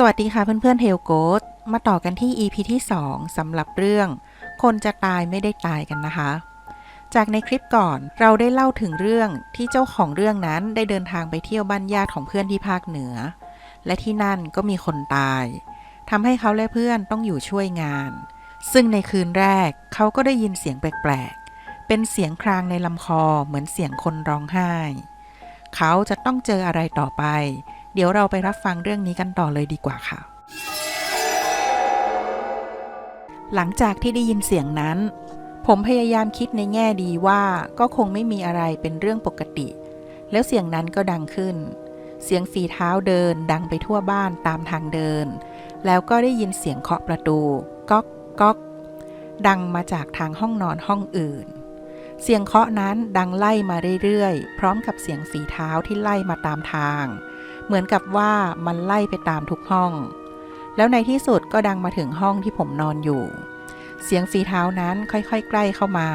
สวัสดีค่ะเพื่อนๆเทลโกดมาต่อกันที่ EP ที่ 2สำหรับเรื่อง คนจะตายไม่ได้ตายกันนะคะ จากในคลิปก่อนเราได้เล่าถึงเรื่องที่เจ้าของเรื่องนั้นได้เดินทางไปเที่ยวบ้านญาติของเพื่อนที่ภาคเหนือ และที่นั่นก็มีคนตายทำให้เขาและเพื่อนต้องอยู่ช่วยงาน ซึ่งในคืนแรกเขาก็ได้ยินเสียงแปลกๆ เป็นเสียงครางในลำคอเหมือนเสียงคนร้องไห้ เขาจะต้องเจออะไรต่อไป เดี๋ยวเราไปรับฟังเรื่องนี้กันต่อเลยดีกว่าค่ะ หลังจากที่ได้ยินเสียงนั้น ผมพยายามคิดในแง่ดีว่าก็คงไม่มีอะไรเป็นเรื่องปกติ แล้วเสียงนั้นก็ดังขึ้น เสียงฝีเท้าเดินดังไปทั่วบ้านตามทางเดิน แล้วก็ได้ยินเสียงเคาะประตูก๊อกก๊อกดังมาจากทางห้องนอนห้องอื่น เสียงเคาะนั้นดังไล่มาเรื่อยๆ พร้อมกับเสียงฝีเท้าที่ไล่มาตามทาง เหมือนกับว่ามันไล่ไปตามทุกห้อง แล้วในที่สุดก็ดังมาถึงห้องที่ผมนอนอยู่ เสียงฝีเท้านั้นค่อยๆ ใกล้เข้ามา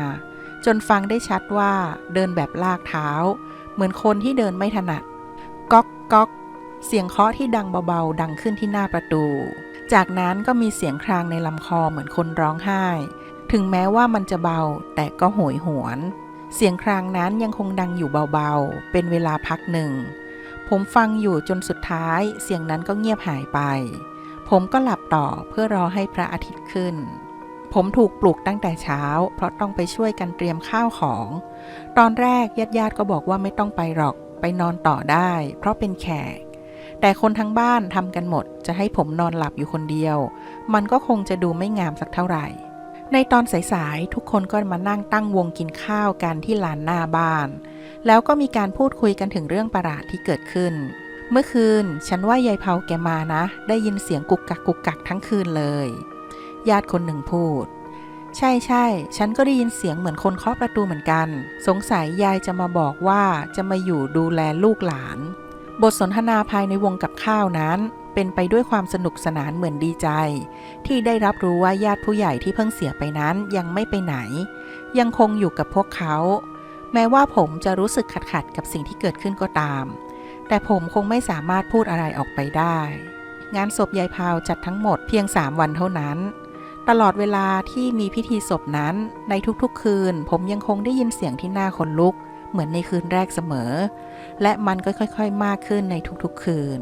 จนฟังได้ชัดว่าเดินแบบลากเท้า เหมือนคนที่เดินไม่ถนัด ก๊อกก๊อกเสียงเคาะที่ดังเบาๆ ดังขึ้นที่หน้าประตู จากนั้นก็มีเสียงครางในลำคอเหมือนคนร้องไห้ ถึงแม้ว่ามันจะเบาแต่ก็โหยหวน เสียงครางนั้นยังคงดังอยู่เบาๆ เป็นเวลาพักหนึ่ง ผมฟังอยู่จนสุดท้ายเสียงนั้นก็เงียบหายไป ผมก็หลับต่อเพื่อรอให้พระอาทิตย์ขึ้น ผมถูกปลุกตั้งแต่เช้า เพราะต้องไปช่วยกันเตรียมข้าวของ ตอนแรกญาติๆก็บอกว่าไม่ต้องไปหรอกไปนอนต่อได้ เพราะเป็นแขก แต่คนทั้งบ้านทำกันหมด จะให้ผมนอนหลับอยู่คนเดียว มันก็คงจะดูไม่งามสักเท่าไหร่ ในตอนสายๆ ทุกคนก็มานั่งตั้งวงกินข้าวกันที่ลานหน้าบ้าน แล้วก็มีการพูดคุยกันถึงเรื่องประหลาดที่เกิดขึ้น เมื่อคืนฉันว่ายายเผาแกมานะ ได้ยินเสียงกุกกักกุกกักทั้งคืนเลย ญาติคนหนึ่งพูด ใช่ใช่ฉันก็ได้ยินเสียงเหมือนคนเคาะประตูเหมือนกัน สงสัยยายจะมาบอกว่าจะมาอยู่ดูแลลูกหลาน บทสนทนาภายในวงกับข้าวนั้น เป็นไปด้วยความสนุกสนานเหมือนดีใจ ที่ได้รับรู้ว่าญาติผู้ใหญ่ที่เพิ่งเสียไปนั้นยังไม่ไปไหน ยังคงอยู่กับพวกเขา แม้ว่าผมจะรู้สึกขัดขัดกับสิ่งที่เกิดขึ้นก็ตาม แต่ผมคงไม่สามารถพูดอะไรออกไปได้ งานศพยายพาวจัดทั้งหมดเพียง 3 วันเท่านั้น ตลอดเวลาที่มีพิธีศพนั้นในทุกๆ คืน ผมยังคงได้ยินเสียงที่น่าขนลุก เหมือนในคืนแรกเสมอ และมันก็ค่อย ๆ มากขึ้นในทุกๆ คืน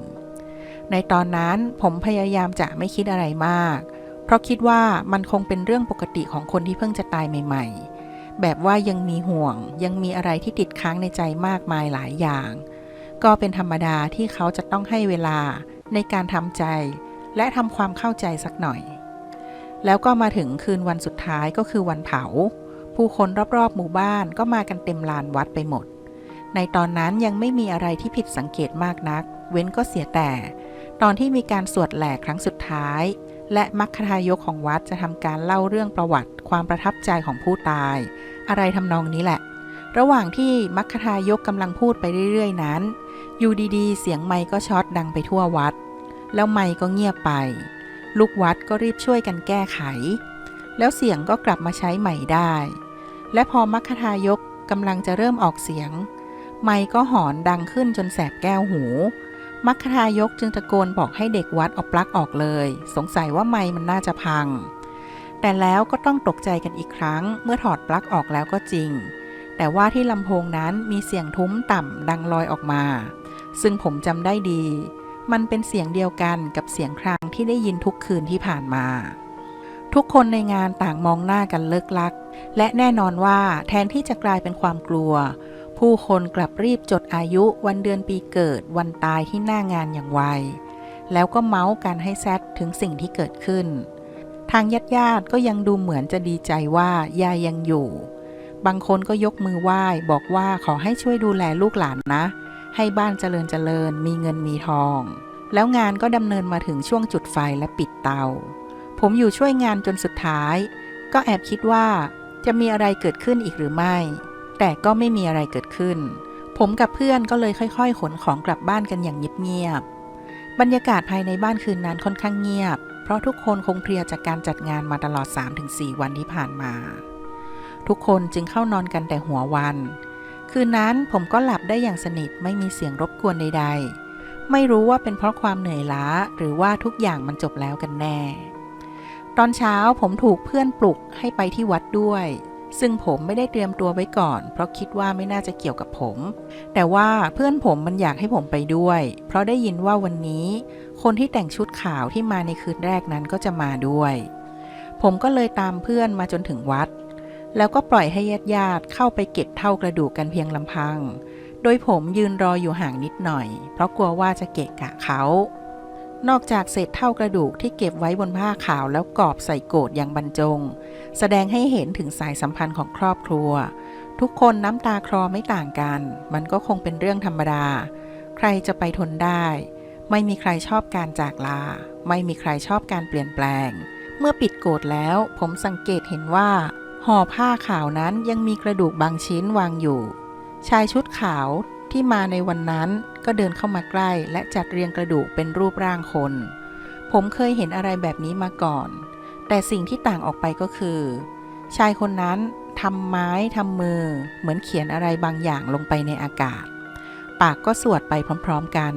ในตอนนั้นผมพยายามจะไม่คิดอะไรมาก เพราะคิดว่ามันคงเป็นเรื่องปกติของคนที่เพิ่งจะตายใหม่ ๆ แบบว่ายังมีห่วง ยังมีอะไรที่ติดค้างในใจมากมายหลายอย่าง ก็เป็นธรรมดาที่เขาจะต้องให้เวลาในการทำใจ และทำความเข้าใจสักหน่อย แล้วก็มาถึงคืนวันสุดท้ายก็คือวันเผา ผู้คนรอบๆหมู่บ้านก็มากันเต็มลานวัดไปหมด ในตอนนั้นยังไม่มีอะไรที่ผิดสังเกตมากนัก เว้นก็เสียแต่ ตอนที่มีการสวดแหลกครั้งสุดท้าย และมัคคทายกของวัดจะทำการเล่าเรื่องประวัติ ความประทับใจของผู้ตาย อะไรทำนองนี้แหละ ระหว่างที่มัคคทายกกำลังพูดไปเรื่อยๆ นั้น อยู่ดีๆ เสียงไมค์ก็ช็อตดังไปทั่ววัด แล้วไมค์ก็เงียบไป ลูกวัดก็รีบช่วยกันแก้ไข แล้วเสียงก็กลับมาใช้ใหม่ได้ และพอมัคคทายกกำลังจะเริ่มออกเสียง ไมค์ก็หอนดังขึ้นจนแสบแก้วหู มัคคทายกจึงตะโกนบอกให้เด็กวัดเอาปลั๊กออกเลย สงสัยว่าไมค์มันน่าจะพัง แต่แล้วก็ต้องตกใจกันอีกครั้ง เมื่อถอดปลั๊กออกแล้วก็จริง แต่ว่าที่ลำโพงนั้นมีเสียงทุ้มต่ำดังลอยออกมา ซึ่งผมจำได้ดี มันเป็นเสียงเดียวกันกับเสียงครางที่ได้ยินทุกคืนที่ผ่านมา ทุกคนในงานต่างมองหน้ากันเลิกลัก และแน่นอนว่าแทนที่จะกลายเป็นความกลัว ผู้คนกลับรีบจดอายุวันเดือนปีเกิดวันตายที่หน้างานอย่างไว แล้วก็เมาส์กันให้แซดถึงสิ่งที่เกิดขึ้น ทางญาติญาติก็ยังดูเหมือนจะดีใจว่ายายยังอยู่ บางคนก็ยกมือไหว้บอกว่าขอให้ช่วยดูแลลูกหลานนะ ให้บ้านเจริญเจริญมีเงินมีทอง แล้วงานก็ดำเนินมาถึงช่วงจุดไฟและปิดเตา ผมอยู่ช่วยงานจนสุดท้าย ก็แอบคิดว่าจะมีอะไรเกิดขึ้นอีกหรือไม่ แต่ก็ไม่มีอะไรเกิดขึ้น ผมกับเพื่อนก็เลยค่อย ๆ ขนของกลับบ้านกันอย่างเงียบๆ บรรยากาศภายในบ้านคืนนั้นค่อนข้างเงียบ เพราะทุกคนคงเพลียจากการจัดงานมาตลอด 3-4 วันที่ผ่านมา ทุกคนจึงเข้านอนกันแต่หัววัน คืนนั้นผมก็หลับได้อย่างสนิทไม่มีเสียงรบกวนใด ๆ ไม่รู้ว่าเป็นเพราะความเหนื่อยล้าหรือว่าทุกอย่างมันจบแล้วกันแน่ ตอนเช้าผมถูกเพื่อนปลุกให้ไปที่วัดด้วย ซึ่งผมไม่ได้เตรียมตัวไว้ก่อน เพราะคิดว่าไม่น่าจะเกี่ยวกับผม แต่ว่าเพื่อนผมมันอยากให้ผมไปด้วย เพราะได้ยินว่าวันนี้ คนที่แต่งชุดขาวที่มาในคืนแรกนั้นก็จะมาด้วย ผมก็เลยตามเพื่อนมาจนถึงวัด แล้วก็ปล่อยให้ญาติญาติเข้าไปเก็บเท่ากระดูกกันเพียงลำพัง โดยผมยืนรออยู่ห่างนิดหน่อย เพราะกลัวว่าจะเกะกะเขา นอกจากเศษเท่ากระดูกที่เก็บไว้บนผ้าขาวแล้วกรอบใส่โกดอย่างบรรจง แสดงให้เห็นถึงสายสัมพันธ์ของครอบครัว ทุกคนน้ำตาคลอไม่ต่างกัน มันก็คงเป็นเรื่องธรรมดา ใครจะไปทนได้ ไม่มีใครชอบการจากลา ไม่มีใครชอบการเปลี่ยนแปลง เมื่อปิดโกดแล้วผมสังเกตเห็นว่า ห่อผ้าขาวนั้นยังมีกระดูกบางชิ้นวางอยู่ ชายชุดขาว ที่มาในวันนั้นก็เดินเข้ามาใกล้ และจัดเรียงกระดูกเป็นรูปร่างคน ผมเคยเห็นอะไรแบบนี้มาก่อน แต่สิ่งที่ต่างออกไปก็คือ ชายคนนั้นทำไม้ทำมือ เหมือนเขียนอะไรบางอย่างลงไปในอากาศ ปากก็สวดไปพร้อมๆกัน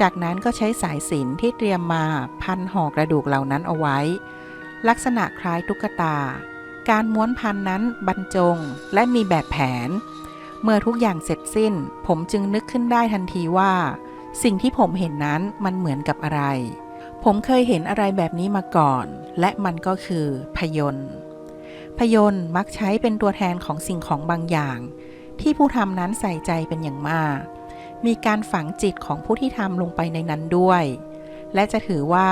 จากนั้นก็ใช้สายสินที่เตรียมมาพันห่อกระดูกเหล่านั้นเอาไว้ ลักษณะคล้ายตุ๊กตา การม้วนพันนั้นบรรจงและมีแบบแผน เมื่อทุกอย่างเสร็จสิ้น ผมจึงนึกขึ้นได้ทันทีว่า สิ่งที่ผมเห็นนั้นมันเหมือนกับอะไร ผมเคยเห็นอะไรแบบนี้มาก่อน และมันก็คือ พยนต์พยนต์มักใช้เป็นตัวแทนของสิ่งของบางอย่าง ที่ผู้ทำนั้นใส่ใจเป็นอย่างมาก มีการฝังจิตของผู้ที่ทำลงไปในนั้นด้วย และจะถือว่า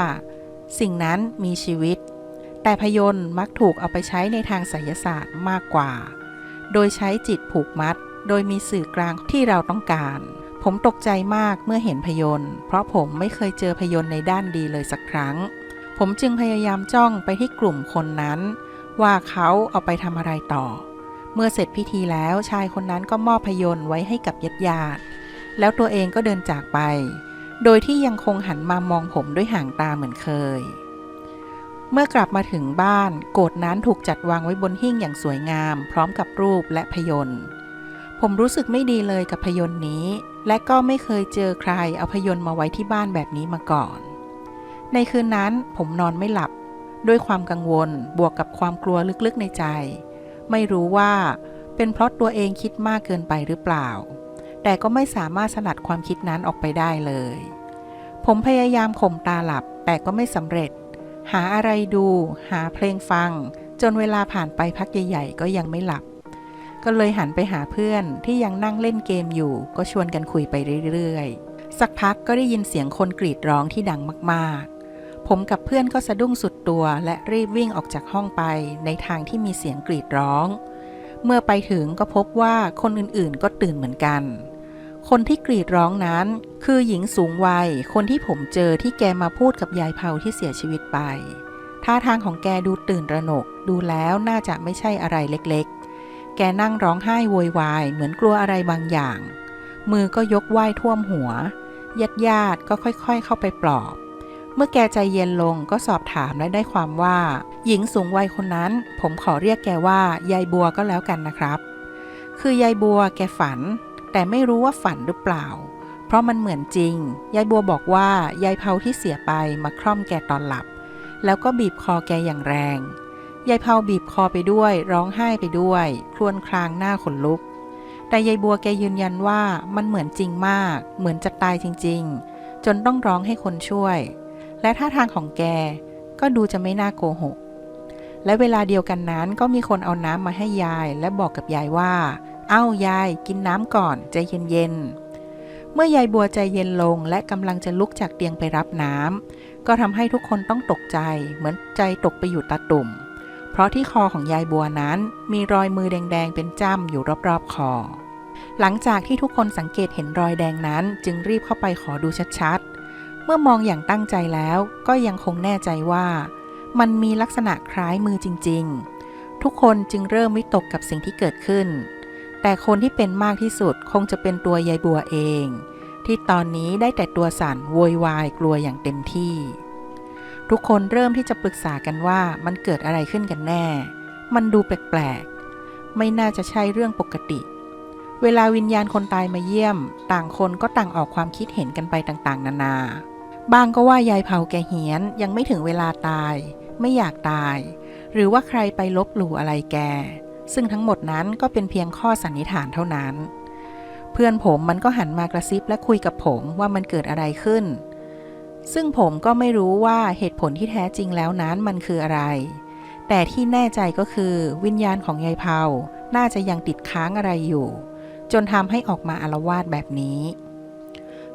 สิ่งนั้นมีชีวิต แต่พยนต์มักถูกเอาไปใช้ในทางไสยศาสตร์มากกว่า โดยใช้จิตผูกมัด โดยมีสื่อกลางที่เราต้องการ ผมตกใจมากเมื่อเห็นพยนต์ เพราะผมไม่เคยเจอพยนต์ในด้านดีเลยสักครั้ง ผมจึงพยายามจ้องไปที่กลุ่มคนนั้น ว่าเขาเอาไปทำอะไรต่อ เมื่อเสร็จพิธีแล้วชายคนนั้นก็มอบพยนต์ไว้ให้กับญาติญาติแล้วตัวเองก็เดินจากไป โดยที่ยังคงหันมามองผมด้วยห่างตาเหมือนเคย เมื่อกลับมาถึงบ้าน โกดนั้นถูกจัดวางไว้บนหิ้งอย่างสวยงาม พร้อมกับรูปและพยนต์ ผมรู้สึกไม่ดีเลยกับพยนต์นี้ และก็ไม่เคยเจอใครเอาพยนต์มาไว้ที่บ้านแบบนี้มาก่อน ในคืนนั้นผมนอนไม่หลับ ด้วยความกังวลบวกกับความกลัวลึกๆในใจ ไม่รู้ว่าเป็นเพราะตัวเองคิดมากเกินไปหรือเปล่า แต่ก็ไม่สามารถสลัดความคิดนั้นออกไปได้เลย ผมพยายามข่มตาหลับแต่ก็ไม่สำเร็จ หาอะไรดู หาเพลงฟัง จนเวลาผ่านไปพักใหญ่ ๆ ก็ยังไม่หลับ ก็เลยหันไปหาเพื่อนที่ยังนั่งเล่นเกมอยู่ ก็ชวนกันคุยไปเรื่อยๆ สักพักก็ได้ยินเสียงคนกรีดร้องที่ดังมากๆ ผมกับเพื่อนก็สะดุ้งสุดตัวและรีบวิ่งออกจากห้องไปในทางที่มีเสียงกรีดร้อง เมื่อไปถึงก็พบว่าคนอื่นๆ ก็ตื่นเหมือนกัน คนที่กรีดร้องนั้นคือหญิงสูงวัย คนที่ผมเจอที่แกมาพูดกับยายเผาที่เสียชีวิตไปท่าทางของแกดูตื่นระหนก ดูแล้วน่าจะไม่ใช่อะไรเล็กๆ แกนั่งร้องไห้โวยวายเหมือนกลัวอะไรบางอย่าง มือก็ยกไหว้ท่วมหัว ญาติญาติก็ค่อยๆเข้าไปปลอบ เมื่อแกใจเย็นลงก็สอบถามและได้ความว่า หญิงสูงวัยคนนั้น ผมขอเรียกแกว่ายายบัวก็แล้วกันนะครับ คือยายบัวแกฝัน แต่ไม่รู้ว่าฝันหรือเปล่า เพราะมันเหมือนจริง ยายบัวบอกว่ายายเผาที่เสียไปมาคร่อมแกตอนหลับ แล้วก็บีบคอแกอย่างแรง ยายเผาบีบคอไปด้วย ร้องไห้ไปด้วย ครวญครางหน้าขนลุก แต่ยายบัวแกยืนยันว่ามันเหมือนจริงมาก เหมือนจะตายจริง ๆ จนต้องร้องให้คนช่วย และท่าทางของแกก็ดูจะไม่น่าโกหก และเวลาเดียวกันนั้นก็มีคนเอาน้ำมาให้ยาย และบอกกับยายว่า เอ้ายายกินน้ำก่อนใจเย็นๆ เมื่อยายบัวใจเย็นลงและกำลังจะลุกจากเตียงไปรับน้ำก็ทำให้ทุกคนต้องตกใจเหมือนใจตกไปอยู่ตาตุ่ม เพราะที่คอของยายบัวนั้นมีรอยมือแดงๆ เป็นจ้ำอยู่รอบๆคอ หลังจากที่ทุกคนสังเกตเห็นรอยแดงนั้นจึงรีบเข้าไปขอดูชัดๆ เมื่อมองอย่างตั้งใจแล้วก็ยังคงแน่ใจว่า มันมีลักษณะคล้ายมือจริงๆ ทุกคนจึงเริ่มวิตกกับสิ่งที่เกิดขึ้น แต่คนที่เป็นมากที่สุดคงจะเป็นตัวยายบัวเอง ที่ตอนนี้ได้แต่ตัวสั่นโวยวายกลัวอย่างเต็มที่ ทุกคนเริ่มที่จะปรึกษากันว่ามันเกิดอะไรขึ้นกันแน่ มันดูแปลกๆ ไม่น่าจะใช่เรื่องปกติ เวลาวิญญาณคนตายมาเยี่ยม ต่างคนก็ต่างออกความคิดเห็นกันไปต่างๆ นานา บางก็ว่ายายเผาแกเหียนยังไม่ถึงเวลาตาย ไม่อยากตาย หรือว่าใครไปลบหลู่อะไรแก ซึ่งทั้งหมดนั้นก็เป็นเพียงข้อสันนิษฐานเท่านั้น เพื่อนผมมันก็หันมากระซิบและคุยกับผมว่ามันเกิดอะไรขึ้น ซึ่งผมก็ไม่รู้ว่าเหตุผลที่แท้จริงแล้วนั้นมันคืออะไร แต่ที่แน่ใจก็คือวิญญาณของยายเผาน่าจะยังติดค้างอะไรอยู่ จนทำให้ออกมาอารวาสแบบนี้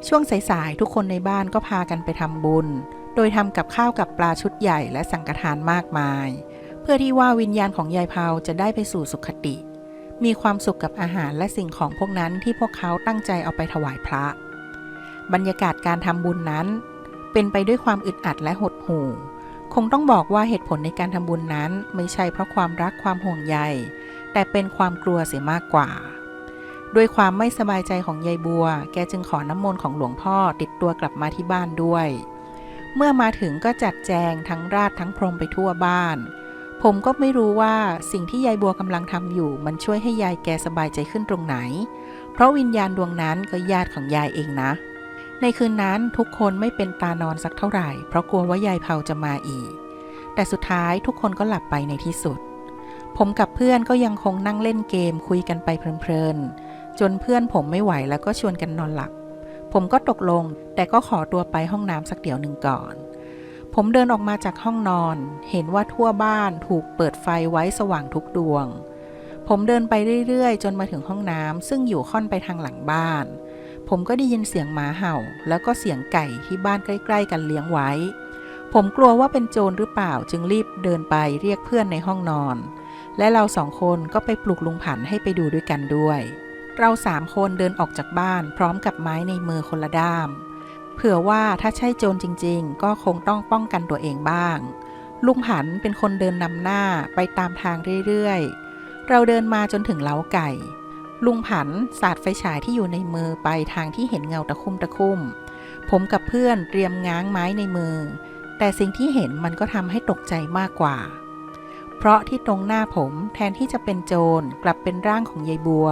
ช่วงสายๆทุกคนในบ้านก็พากันไปทำบุญ โดยทำกับข้าวกับปลาชุดใหญ่และสังฆทานมากมาย เพื่อที่ว่าวิญญาณของยายเผาจะได้ไปสู่สุขติ มีความสุขกับอาหารและสิ่งของพวกนั้นที่พวกเขาตั้งใจเอาไปถวายพระ บรรยากาศการทำบุญนั้น เป็นไปด้วยความอึดอัดและหดหู่ คงต้องบอกว่าเหตุผลในการทำบุญนั้น ไม่ใช่เพราะความรักความห่วงใย แต่เป็นความกลัวเสียมากกว่า ด้วยความไม่สบายใจของยายบัว แกจึงขอน้ำมนต์ของหลวงพ่อติดตัวกลับมาที่บ้านด้วย เมื่อมาถึงก็จัดแจงทั้งราดทั้งพรมไปทั่วบ้าน ผมก็ไม่รู้ว่าสิ่งที่ยายบัวกำลังทำอยู่ มันช่วยให้ยายแกสบายใจขึ้นตรงไหน เพราะวิญญาณดวงนั้นก็ญาติของยายเองนะ ในคืนนั้นทุกคนไม่เป็นตานอนสักเท่าไหร่ เพราะกลัวว่ายายเผาจะมาอีก แต่สุดท้ายทุกคนก็หลับไปในที่สุด ผมกับเพื่อนก็ยังคงนั่งเล่นเกมคุยกันไปเพลินๆ จนเพื่อนผมไม่ไหวแล้วก็ชวนกันนอนหลับ ผมก็ตกลง แต่ก็ขอตัวไปห้องน้ำสักเดี๋ยวหนึ่งก่อน ผมเดินออกมาจากห้องนอน เห็นว่าทั่วบ้านถูกเปิดไฟไว้สว่างทุกดวง ผมเดินไปเรื่อยๆ จนมาถึงห้องน้ำซึ่งอยู่ค่อนไปทางหลังบ้าน ผมก็ได้ยินเสียงหมาเห่า แล้วก็เสียงไก่ที่บ้านใกล้ ๆ กันเลี้ยงไว้ ผมกลัวว่าเป็นโจรหรือเปล่าจึงรีบเดินไปเรียกเพื่อนในห้องนอน และเราสองคนก็ไปปลุกลุงผันให้ไปดูด้วยกันด้วย เราสามคนเดินออกจากบ้านพร้อมกับไม้ในมือคนละด้าม เผื่อว่าถ้าใช่โจรจริง ๆ ก็คงต้องป้องกันตัวเองบ้าง ลุงผันเป็นคนเดินนำหน้าไปตามทางเรื่อยๆ เราเดินมาจนถึงเล้าไก่ ลุงผันสาดไฟฉายที่อยู่ในมือไปทางที่เห็นเงาตะคุ่มตะคุ่ม ผมกับเพื่อนเตรียมง้างไม้ในมือ แต่สิ่งที่เห็นมันก็ทำให้ตกใจมากกว่า เพราะที่ตรงหน้าผมแทนที่จะเป็นโจรกลับเป็นร่างของยายบัว